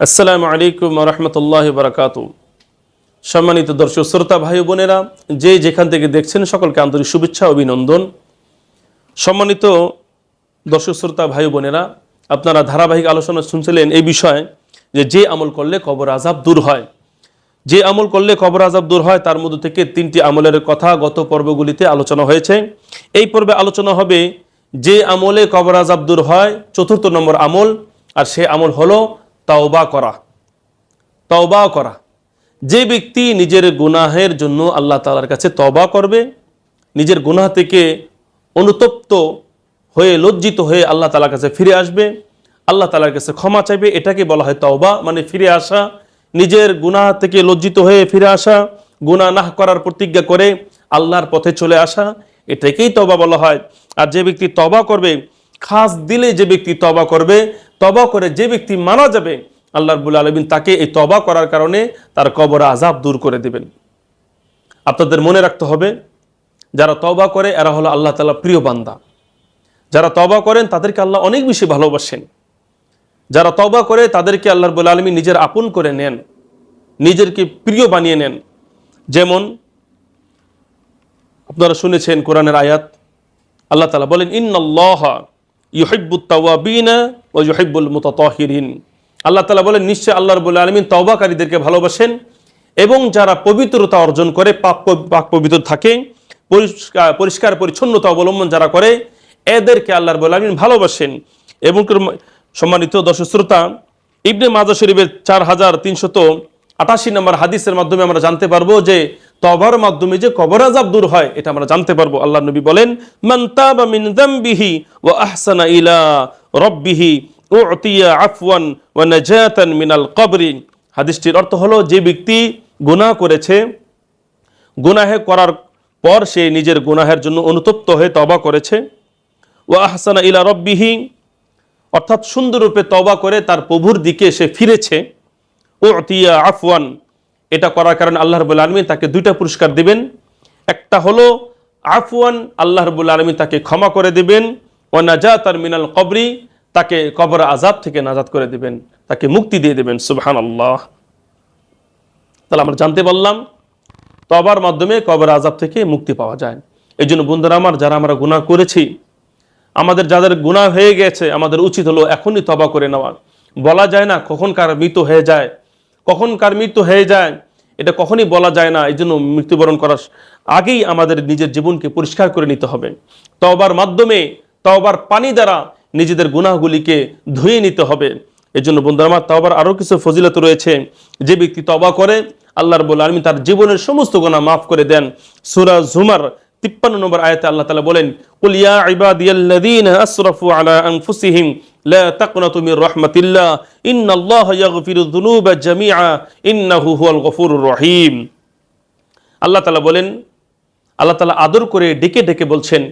আসসালামু আলাইকুম রহমতুল্লাহ বারাকাত সম্মানিত দর্শক, শ্রোতা, ভাই বোনেরা, যে যেখান থেকে দেখছেন, সকলকে আন্তরিক শুভেচ্ছা অভিনন্দন। সম্মানিত দর্শক, শ্রোতা, ভাই বোনেরা, আপনারা ধারাবাহিক আলোচনা শুনছিলেন এই বিষয়ে যে যে আমল করলে কবর আজাব দূর হয়। যে আমল করলে কবর আজাব দূর হয়, তার মধ্যে থেকে তিনটি আমলের কথা গত পর্বগুলিতে আলোচনা হয়েছে। এই পর্বে আলোচনা হবে যে আমলে কবর আজাব দূর হয়, চতুর্থ নম্বর আমল, আর সে আমল হলো তওবা করা। তওবা করা। যে ব্যক্তি নিজের গুনাহের জন্য আল্লাহ তালার কাছে তওবা করবে, নিজের গুনাহ থেকে অনুতপ্ত হয়ে, লজ্জিত হয়ে আল্লাহ তালার কাছে ফিরে আসবে, আল্লাহ তালার কাছে ক্ষমা চাইবে, এটাকে বলা হয় তওবা মানে ফিরে আসা। নিজের গুনাহ থেকে লজ্জিত হয়ে ফিরে আসা, গুনাহ না করার প্রতিজ্ঞা করে আল্লাহর পথে চলে আসা, এটাকেই তবা বলা হয়। আর যে ব্যক্তি তবা করবে, খাস দিলে যে ব্যক্তি তবা করবে তবা করে যে ব্যক্তি মারা যাবে, আল্লাহ রবুল আলমিন তাকে এই তবা করার কারণে তার কবর আজাব দূর করে দেবেন। আপনাদের মনে রাখতে হবে, যারা তবা করে এরা হলো আল্লাহ তালা প্রিয় বান্দা। যারা তবা করেন তাদেরকে আল্লাহ অনেক বেশি ভালোবাসেন। যারা তবা করে তাদেরকে আল্লাহ রবুল আলমী নিজের আপন করে নেন, নিজেরকে প্রিয় বানিয়ে নেন। যেমন আপনারা শুনেছেন কোরআনের আয়াত, আল্লাহ তালা বলেন ইন্নআল্লাহ ইউহিব্বুত তাওয়াবিনা ও ইউহিব্বুল মুতাতাহিরিন। আল্লাহ তালা বলেন, নিশ্চয় আল্লাহ রবুল আলমিন তওবাকারীদেরকে ভালোবাসেন এবং যারা পবিত্রতা অর্জন করে, পাক পাক পবিত্র থাকে, পরিষ্কার পরিষ্কার পরিচ্ছন্নতা অবলম্বন যারা করে, এদেরকে আল্লাহ রবুল আলমিন ভালোবাসেন। এবং সম্মানিত দর্শক শ্রোতা, ইবনে মাজা শরীফের চার হাজার তিনশত আটাশি নম্বর হাদিসের মাধ্যমে আমরা জানতে পারব যে তবার মাধ্যমে যে কবর আজাব দূর হয়, এটা আমরা জানতে পারব। আল্লাহ নবী বলেন, মান তাবা আহসানা ইলা রাব্বিহি, উতিয়া আফওয়ান ওয়া নাজাতান মিনাল কবরি। হাদিসটির অর্থ হলো, যে ব্যক্তি গুনাহ করেছে, গুনাহে করার পর সে নিজের গুনাহের জন্য অনুতপ্ত হয়ে তবা করেছে। ও আহসানা ইলা রব্বিহি, অর্থাৎ সুন্দররূপে তবা করে তার প্রভুর দিকে সে ফিরেছে। ও অতিয়া আফওয়ান এটা করার কারণে আল্লাহ রবুল আলমী তাকে দুইটা পুরস্কার দিবেন। একটা হলো, আফওয়ান, আল্লাহ রবুল আলমী তাকে ক্ষমা করে দিবেন। ও নাজাত আর মিনাল কবরি, তাকে কবর আজাব থেকে নাজাত করে দিবেন। তাকে মুক্তি দিয়ে দেবেন সুবহান আল্লাহ তাহলে আমরা জানতে পারলাম, তবার মাধ্যমে কবর আজাব থেকে মুক্তি পাওয়া যায়। এই জন্য বন্ধুরা আমার, যারা আমরা গুনাহ করেছি, আমাদের যাদের গুনাহ হয়ে গেছে, আমাদের উচিত হলো এখনই তবা করে নেওয়া। বলা যায় না কখন কার মৃত্যু হয়ে যায় কখন কার মৃত্যু হয়ে যায়, এটা কখনই বলা যায় না এই জন্য মৃত্যুবরণ করার আগেই আমাদের নিজের জীবনকে পরিষ্কার করে নিতে হবে। তবার মাধ্যমে তবার পানি দ্বারা নিজেদের গুনাহগুলিকে ধুয়ে নিতে হবে। এই জন্য বন্ধুরা আমার তবার আরও কিছু ফজিলত রয়েছে। যে ব্যক্তি তবা করে আল্লাহর বলে আলমী তার জীবনের সমস্ত গুনাহ মাফ করে দেন। সুরা ঝুমার তিপ্পান্ন নম্বর আয়াতে আল্লাহ তালা বলেন, কুল ইয়া ইবাদিয়াল্লাযীনা আসরাফু আলা আনফুসিহিম লা তাকনাতু মির রাহমাতিল্লাহ। ইন্নাল্লাহা ইয়াগফিরু যুনুবা জামিআ। ইন্নাহু হুয়াল গফুরুর রহিম। আল্লাহ তালা বলেন, আল্লাহ তালা আদর করে ডেকে ডেকে বলছেন,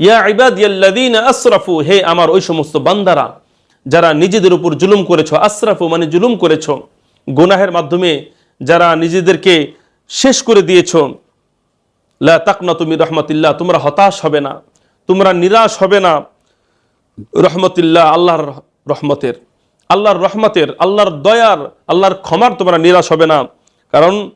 ইয়া ইবাদিয়াল্লাযীনা আসরাফু, হে আমার ওই সমস্ত বান্দারা, যারা নিজেদের উপর জুলুম করেছ, আসরাফু মানে জুলুম করেছ, গুনাহের মাধ্যমে যারা নিজেদেরকে শেষ করে দিয়েছ, লা তাকনা তুমি রহমতিল্লাহ, তোমরা হতাশ হবে না, তোমরা নিরাশ হবে না। রহমতিল্লাহ, আল্লাহর রহমতের। আল্লাহর রহমতের, আল্লাহর দয়ার, আল্লাহর ক্ষমার তোমরা নিরাশ হবে না। কারণ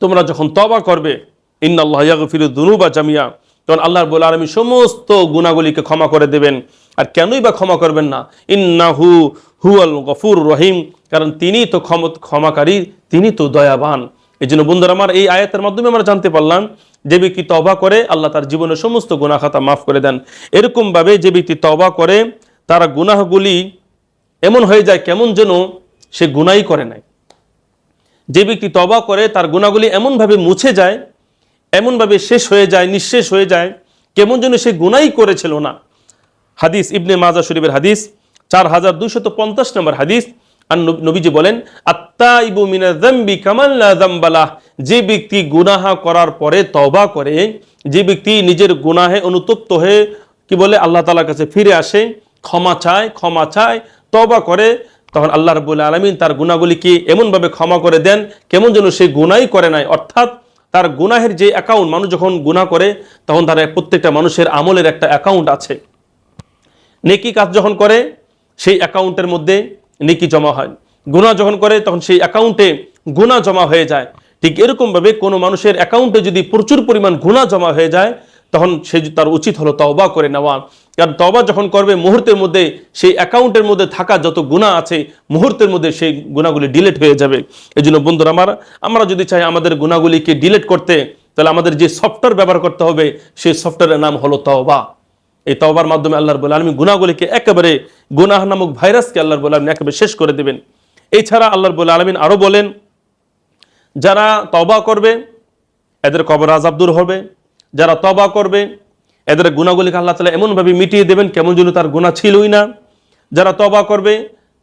তোমরা যখন তবা করবে, ইন্নাল্লাহ ইয়াগফিরু দুনুবা জামিয়া, তখন আল্লাহর বলে আর আমি সমস্ত গুণাগুলিকে ক্ষমা করে দেবেন। আর কেনই বা ক্ষমা করবেন না? ইন্না হু হু হুয়াল গফুর রহিম। কারণ তিনি তো ক্ষম- ক্ষমাকারী, তিনি তো দয়াবান। এই জন্য বন্ধুরা, আমার এই আয়াতের মাধ্যমে আমরা জানতে পারলাম, যে ব্যক্তি তবা করে, আল্লাহ তার জীবনের সমস্ত গুনাহ খাতা মাফ করে দেন। এরকমভাবে যে ব্যক্তি তবা করে, তারা গুনাহগুলি এমন হয়ে যায় কেমন যেন সে গুনাই করে নাই। যে ব্যক্তি তবা করে, তার গুণাগুলি এমনভাবে মুছে যায়, এমনভাবে শেষ হয়ে যায়, নিঃশেষ হয়ে যায়, কেমন যেন সে গুনাই করেছিল না। হাদিস ইবনে মাজা শরীফের হাদিস, চার হাজার দুইশত পঞ্চাশ নম্বর হাদিস আর নবী- নবীজি বলেন আত্মা ইবু মিনা জাম্বি কামাল্লা জাম্বালাহ যে ব্যক্তি গুনাহা করার পরে তবা করে, যে ব্যক্তি নিজের গুনাহে অনুতপ্ত হয়ে, কি বলে, আল্লাহ তালার কাছে ফিরে আসে, ক্ষমা চায় ক্ষমা চায় তবা করে, তখন আল্লাহ রবুল্লা আলমিন তার গুণাগুলিকে এমনভাবে ক্ষমা করে দেন, কেমন যেন সে গুনাই করে নাই। অর্থাৎ তার গুনাহের যে অ্যাকাউন্ট মানুষ যখন গুনাহ করে, তখন তার প্রত্যেকটা মানুষের আমলের একটা অ্যাকাউন্ট আছে। নেকি কাজ যখন করে, সেই অ্যাকাউন্টের মধ্যে নেকি জমা হয়। গুণা যখন করে, তখন সেই অ্যাকাউন্টে গুণা জমা হয়ে যায়। ঠিক এরকমভাবে কোনো মানুষের অ্যাকাউন্টে যদি প্রচুর পরিমাণ গুণা জমা হয়ে যায়, তখন সে তার উচিত হলো তওবা করে নেওয়া। কারণ তওবা যখন করবে, মুহূর্তের মধ্যে সেই অ্যাকাউন্টের মধ্যে থাকা যত গুণা আছে, মুহূর্তের মধ্যে সেই গুণাগুলি ডিলেট হয়ে যাবে। এই জন্য বন্ধুরা, আমার আমরা যদি চাই আমাদের গুণাগুলিকে ডিলেট করতে, তাহলে আমাদের যে সফটওয়্যার ব্যবহার করতে হবে, সেই সফটওয়্যারের নাম হলো তওবা। এই তওবার মাধ্যমে আল্লাহর বলে আলমী গুণাগুলিকে একেবারে গুনাহ নামক ভাইরাসকে আল্লাহর বলে আলমী একেবারে শেষ করে দেবেন। এছাড়া আল্লাহর বলে আলমিন আরও বলেন, যারা তবা করবে, এদের কবর আজাব দূর হবে। যারা তবা করবে, এদের গুণাগুলিকে আল্লাহ তালা এমনভাবে মিটিয়ে দেবেন, কেমন যেন তার গুণা ছিলই না। যারা তবা করবে,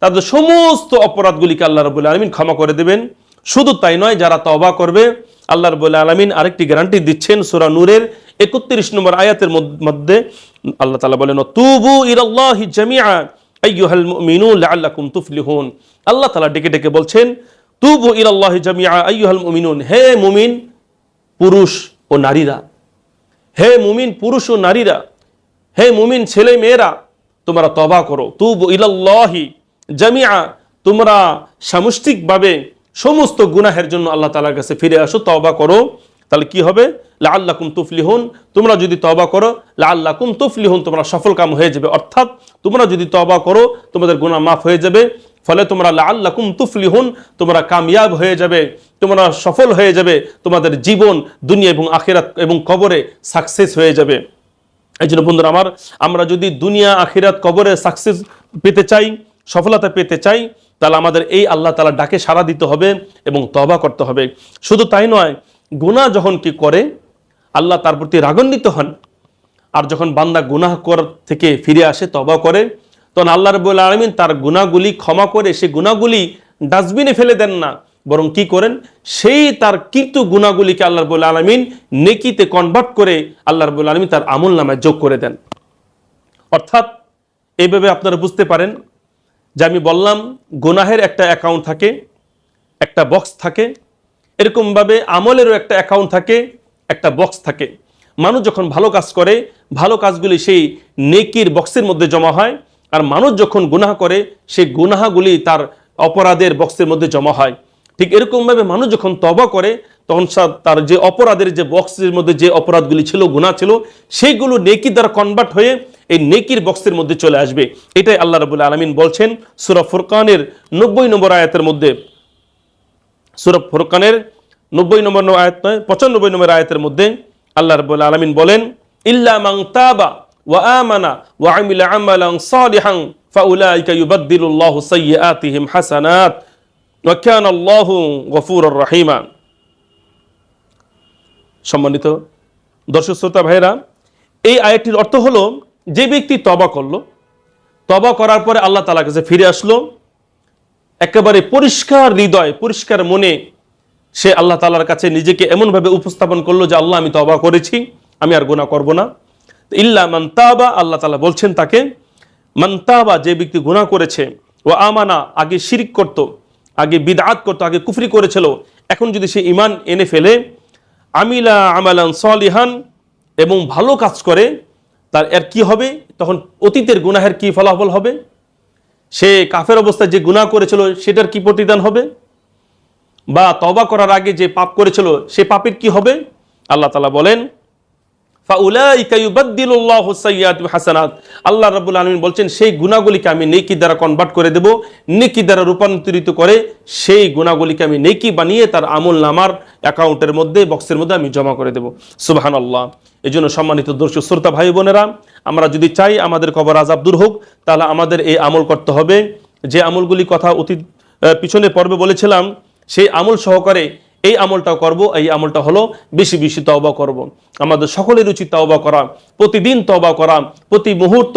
তাদের সমস্ত অপরাধগুলিকে আল্লাহ রবুল্লা আলমিন ক্ষমা করে দেবেন। শুধু তাই নয়, যারা তবা করবে, আল্লাহ রবুল্লা আলমিন আরেকটি গ্যারান্টি দিচ্ছেন সুরা নূরের একত্রিশ নম্বর আয়াতের মধ্যে আল্লাহ তালা বলেন তুবু ইরাল্লাহি জামিআ, আইয়ুহাল মুমিনুন লাআল্লাকুম তুফলিহুন। আল্লাহ তাআলা ডেকে ডেকে বলছেন, তুবু ইলাল্লাহি জামিআ, আইয়ুহাল মুমিনুন। হে মুমিন, পুরুষ ও নারীরা। হে মুমিন, পুরুষ ও নারীরা। হে মুমিন, ছেলে মেয়েরা, তোমরা তবা করো। তুবু ইলাল্লাহি জামিআ, তোমরা সামষ্টিকভাবে সমস্ত গুনাহের জন্য আল্লাহ তাআলার কাছে ফিরে আসো তবা করো। তাহলে কি হবে? লাআল্লাকুম তুফলিহুন, তোমরা যদি তবা করো, লাআল্লাকুম তুফলিহুন, তোমরা সফল কাম হয়ে যাবে। অর্থাৎ তোমরা যদি তবা করো, তোমাদের গুণা মাফ হয়ে যাবে। ফলে তোমরা লাআল্লাকুম তুফলিহুন, তোমরা কামিয়াব হয়ে যাবে, তোমরা সফল হয়ে যাবে, তোমাদের জীবন, দুনিয়া এবং আখিরাত এবং কবরে সাকসেস হয়ে যাবে। এই জন্য বন্ধুরা আমার, আমরা যদি দুনিয়া, আখিরাত, কবরে সাকসেস পেতে চাই, সফলতা পেতে চাই, তাহলে আমাদের এই আল্লাহ তালা ডাকে সাড়া দিতে হবে এবং তবা করতে হবে। শুধু তাই নয় গুনাহ যখন কি করে, আল্লাহ তার প্রতি রাগান্বিত হন। আর যখন বান্দা গুনাহ কর থেকে ফিরে আসে তবা করে। তখন আল্লাহ রবুল আলমিন তার গুণাগুলি ক্ষমা করে সে গুণাগুলি ডাস্টবিনে ফেলে দেন না। বরং কি করেন? সেই তার কিন্তু গুণাগুলিকে আল্লাহ রবুল আলমিন নেকিতে কনভার্ট করে আল্লাহ রবুল আলমিন তার আমল নামায় যোগ করে দেন। অর্থাৎ এইভাবে আপনারা বুঝতে পারেন যে আমি বললাম, গুনাহের একটা অ্যাকাউন্ট থাকে, একটা বক্স থাকে এরকমভাবে আমলেরও একটা অ্যাকাউন্ট থাকে, একটা বক্স থাকে। মানুষ যখন ভালো কাজ করে, ভালো কাজগুলি সেই নেকির বক্সের মধ্যে জমা হয়, আর মানুষ যখন গুনাহ করে, সেই গুনাহাগুলি তার অপরাধের বক্সের মধ্যে জমা হয়। ঠিক এরকমভাবে মানুষ যখন তবা করে, তখন তার যে অপরাধের যে বক্সের মধ্যে যে অপরাধগুলি ছিল, গুনাহ ছিল, সেইগুলো নেকি দ্বারা কনভার্ট হয়ে এই নেকির বক্সের মধ্যে চলে আসবে। এটাই আল্লাহ রবুল্লা আলমিন বলছেন, সুরা ফুরকানের নব্বই নম্বর আয়াতের মধ্যে। সুরভ ফুরকানের নব্বই নম্বর আয়াত নয়, পঁচানব্বই নম্বর আয়াতের মধ্যে আল্লাহ রবুল্লা আলমিন বলেন, ইল্লা মাং তাবা ওয়া আমানা ওয়া আমিলা আমালান সালিহান ফাউলাইকা ইউবাদদিলুল্লাহু সাইয়্যাতিহিম হাসানাত ওয়া কানা আল্লাহু গফুরুর রহিমা. সম্মানিত দর্শক শ্রোতা ভাইরা এই আয়াতটির অর্থ হলো, যে ব্যক্তি তবা করল তবা করার পরে আল্লাহ তাআলার কাছে ফিরে আসলো, একেবারে পরিষ্কার হৃদয়, পরিষ্কার মনে সে আল্লাহ তালার কাছে নিজেকে এমনভাবে উপস্থাপন করল যে, আল্লাহ, আমি তবা করেছি, আমি আর গুনাহ করব না। ইল্লা মান্তাবা আল্লাহ তালা বলছেন তাকে মান্তাবা যে ব্যক্তি গুনাহ করেছে, ও আমানা, আগে শিরিক করত, আগে বিদআত করত, আগে কুফরি করেছিল, এখন যদি সে ইমান এনে ফেলে, আমিলা আমালান সলিহান, এবং ভালো কাজ করে, তার এর কি হবে? তখন অতীতের গুনাহের কি ফলাফল হবে? সে কাফের অবস্থায় যে গুনাহ করেছিল, সেটার কি প্রতিদান হবে? বা তবা করার আগে যে পাপ করেছিল, সে পাপের কি হবে? আল্লাহ তালা বলেন হাসানাত। আল্লাহ রাব্বুল আলামিন বলছেন, সেই গুনাহগুলিকে আমি নেকি দ্বারা কনভার্ট করে দেব। নেকি দ্বারা রূপান্তরিত করে সেই গুনাহগুলিকে আমি নেকি বানিয়ে তার আমল নামার অ্যাকাউন্টের মধ্যে, বক্সের মধ্যে আমি জমা করে দেব। সুবহানাল্লাহ। এই জন্য সম্মানিত দর্শক, শ্রোতা ভাই বোনেরা, আমরা যদি চাই আমাদের কবর আজাব দূর হোক, তাহলে আমাদের এই আমল করতে হবে। যে আমলগুলি কথা অতীত পিছনে পর্বে বলেছিলাম সেই আমল সহকারে এই আমলটা করব, এই আমলটা হলো বেশি বেশি তওবা করব। আমাদের সকলের উচিত তওবা করা, প্রতিদিন তওবা করা, প্রতি মুহূর্ত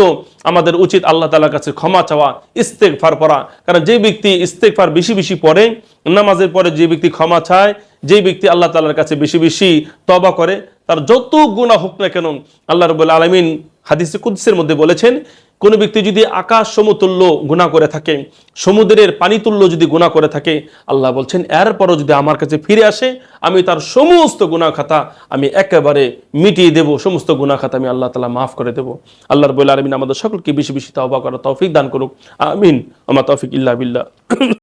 আমাদের উচিত আল্লাহ তালার কাছে ক্ষমা চাওয়া ইস্তেকফার পড়া কারণ যে ব্যক্তি ইস্তেকফার বেশি বেশি পড়ে, নামাজের পরে যে ব্যক্তি ক্ষমা চায়, যে ব্যক্তি আল্লাহ তালার কাছে বেশি বেশি তবা করে, তার যত গুণা হোক না কেন, আল্লাহ রবুল্লা আলমিন হাদিসে কুদ্সের মধ্যে বলেছেন কোন ব্যক্তি যদি আকাশ সমতুল্য গুণা করে থাকে, সমুদ্রের পানিতুল্য যদি গুণা করে থাকে, আল্লাহ বলছেন, এরপরও যদি আমার কাছে ফিরে আসে, আমি তার সমস্ত গুণা খাতা আমি একেবারে মিটিয়ে দেব, সমস্ত গুণা খাতা আমি আল্লাহ তালা মাফ করে দেব। আল্লাহর বলে আলমিন আমাদের সকলকে বেশি বেশি তাওবা করা তৌফিক দান করুক। আমিন। আমার তৌফিক ইল্লা বিল্লাহ।